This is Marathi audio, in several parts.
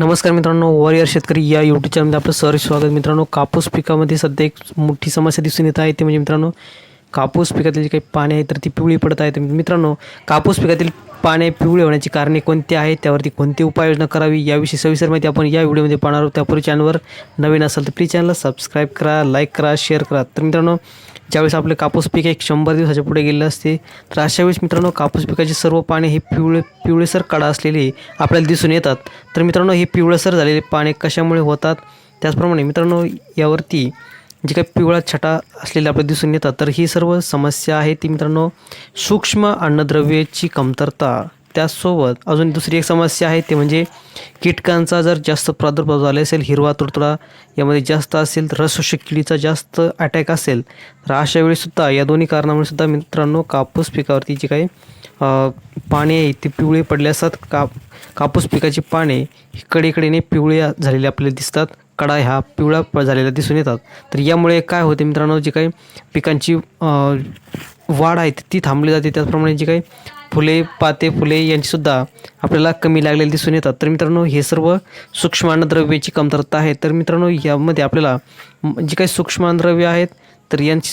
नमस्कार मित्रांनो वॉरियर शेतकरी या यूट्यूब चॅनलमध्ये आपलं सर स्वागत. मित्रांनो कापूस पिकामध्ये सध्या एक मोठी समस्या दिसून येत आहे. ते म्हणजे मित्रांनो कापूस पिकातील जी काही पाने आहे तर ती पिवळी पडत आहे तर मित्रांनो कापूस पिकातील पाने पिवळे होण्याची कारणे कोणती आहेत? त्यावरती कोणती उपाययोजना करावी? याविषयी सविस्तर माहिती आपण या व्हिडिओमध्ये पाहणार आहोत. त्यापूर्वी चॅनलवर नवीन असेल तर प्लीज चॅनलला सबस्क्राईब करा लाईक करा शेअर करा. तर मित्रांनो ज्यावेळेस आपले कापूस पीक एक शंभर दिवसाच्या पुढे गेलेलं असते तर अशा वेळेस मित्रांनो कापूस पिकाचे सर्व पाने हे पिवळे पिवळेसर कडा असलेले आपल्याला दिसून येतात. तर मित्रांनो हे पिवळसर झालेले पाने कशामुळे होतात? त्याचप्रमाणे मित्रांनो यावरती जे काही पिवळा छटा असलेले आपल्याला दिसून येतात तर ही सर्व समस्या आहे ती मित्रांनो सूक्ष्म अन्नद्रव्याची कमतरता. त्याचसोबत अजून दुसरी एक समस्या आहे ते म्हणजे कीटकांचा जर जास्त प्रादुर्भाव झाला असेल हिरवा तुडतुडा यामध्ये जास्त असेल तर रसशोषक किडीचा जास्त अटॅक असेल तर अशा वेळीसुद्धा या दोन्ही कारणामुळे सुद्धा मित्रांनो कापूस पिकावरती जी काही पाने आहे ती पिवळे पडले असतात. का कापूस पिकाची पाने कडेकडेने पिवळ्या झालेले आपल्याला दिसतात. कडा ह्या पिवळा प- झालेल्या दिसून येतात. तर यामुळे काय होते मित्रांनो जी काही पिकांची वाढ आहे ती थांबली जाते. त्याचप्रमाणे जी काही फुले पाते फुले यांचीसुद्धा आपल्याला कमी लागलेली दिसून येतात. तर मित्रांनो हे सर्व सूक्ष्म अन्नद्रव्याची कमतरता आहे. तर मित्रांनो यामध्ये आपल्याला जी काही सूक्ष्म अन्नद्रव्य आहेत तर यांची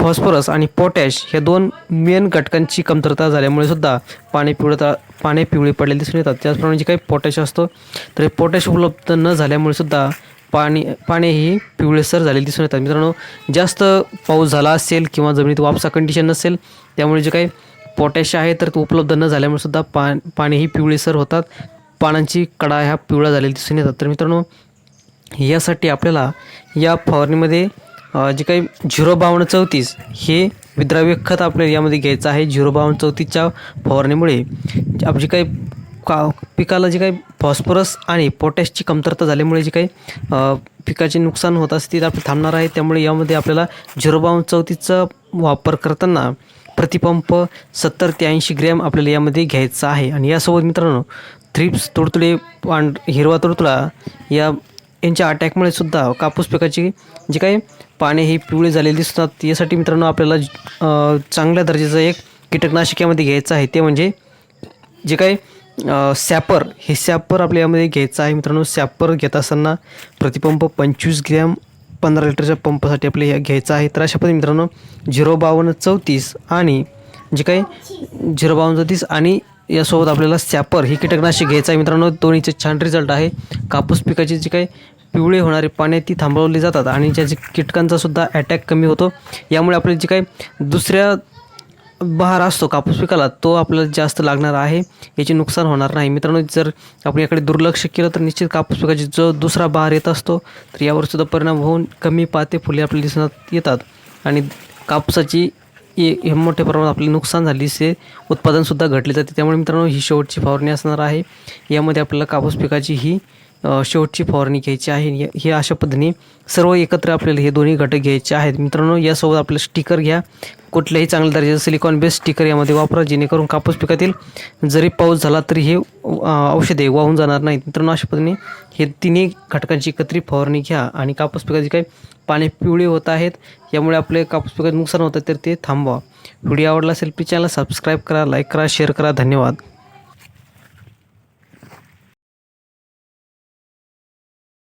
फॉस्फरस आणि पोटॅश ह्या दोन मेन घटकांची कमतरता झाल्यामुळे सुद्धा पाणी पिवळता पाने पिवळे पडलेले दिसून येतात. त्याचप्रमाणे जे काही पोटॅश असतो तर हे पोटॅश उपलब्ध न झाल्यामुळे सुद्धा पाणी पाने ही पिवळेसर झालेली दिसून येतात. मित्रांनो जास्त पाऊस झाला असेल किंवा जमिनीत वापसा कंडिशन नसेल त्यामुळे जे काही पोटॅश आहे तर तो उपलब्ध न झाल्यामुळे सुद्धा पा पाणीही पिवळेसर होतात. पानांची कडा ह्या पिवळ्या झालेल्या दिसून येतात. तर मित्रांनो यासाठी आपल्याला या फवारणीमध्ये जे काही झिरो बावन्न चौतीस हे विद्राव्य खत आपल्याला यामध्ये घ्यायचं आहे. झिरो बावन्न चौतीसच्या फवारणीमुळे आप जे काही का पिकाला जे काही फॉस्फरस आणि पोटॅशची कमतरता झाल्यामुळे जे काही पिकाचे नुकसान होत असते ते आपलं थांबणार आहे. त्यामुळे यामध्ये आपल्याला झिरो बावन्न चौतीसचा वापर करताना प्रतिपंप सत्तर ते ऐंशी ग्रॅम आपल्याला यामध्ये घ्यायचा आहे. आणि यासोबत मित्रांनो थ्रिप्स तुडतुडे पांढ हिरवा तुडतुडा या यांच्या अटॅकमुळे सुद्धा कापूस पिकाची जे काही पाने हे पिवळे झालेली दिसतात. यासाठी मित्रांनो आपल्याला चांगल्या दर्जाचं एक कीटकनाशक यामध्ये घ्यायचं आहे. ते म्हणजे जे काही सॅपर हे सॅपर आपल्या यामध्ये घ्यायचं आहे. मित्रांनो सॅपर घेत असताना प्रतिपंप पंचवीस ग्रॅम पंधरा लिटरच्या पंपासाठी आपल्याला घ्यायचं आहे. तर अशा पद्धतीने मित्रांनो झिरो बावन्न चौतीस आणि जे काही झिरो बावन्न चौतीस आणि यासोबत आपल्याला सॅपर ही कीटकनाशक घ्यायचं आहे. मित्रांनो दोन्हीचे छान रिझल्ट आहे. कापूस पिकाची जे काही पिवळे होणारे पाने ती थांबवली जातात आणि ज्याचे कीटकांचा सुद्धा अटॅक कमी होतो. यामुळे आपले जे काही दुसऱ्या बहार असतो कापूस पिकाला तो आपल्याला जास्त लागणार आहे. याचे नुकसान होणार नाही. मित्रांनो जर आपण याकडे दुर्लक्ष केलं तर निश्चित कापूस पिकाची जो दुसरा बहार येत असतो तर यावर सुद्धा परिणाम होऊन कमी पाते फुले आपल्याला दिसण्यात येतात. आणि कापसाची हे हे मोठ्या प्रमाणात आपले नुकसान झाली से उत्पादनसुद्धा घटले जाते. त्यामुळे मित्रांनो ही शेवटची फवारणी असणार आहे. यामध्ये आपल्याला कापूस पिकाची ही शेवटची फवारणी घ्यायची आहे. हे अशा पद्धतीने सर्व एकत्र आपल्याला हे दोन्ही घटक घ्यायचे आहेत. मित्रांनो यासोबत आपलं स्टिकर घ्या. कुठल्याही चांगल्या दर्जाचं सिलिकॉन बेस्ड स्टिकर यामध्ये वापरा जेणेकरून कापूस पिकातील जरी पाऊस झाला तरी हे औषधे वाहून जाणार नाहीत. मित्रांनो अशा पद्धतीने हे तिन्ही घटकांची एकत्रित फवारणी घ्या आणि कापूस पिकाची काही पाने पिवळे होत आहेत. यामुळे आपले कापूस पिकाचं नुकसान होतं तर ते थांबवा. व्हिडिओ आवडला असेल प्लीज चॅनल सबस्क्राईब करा लाईक करा शेअर करा. धन्यवाद.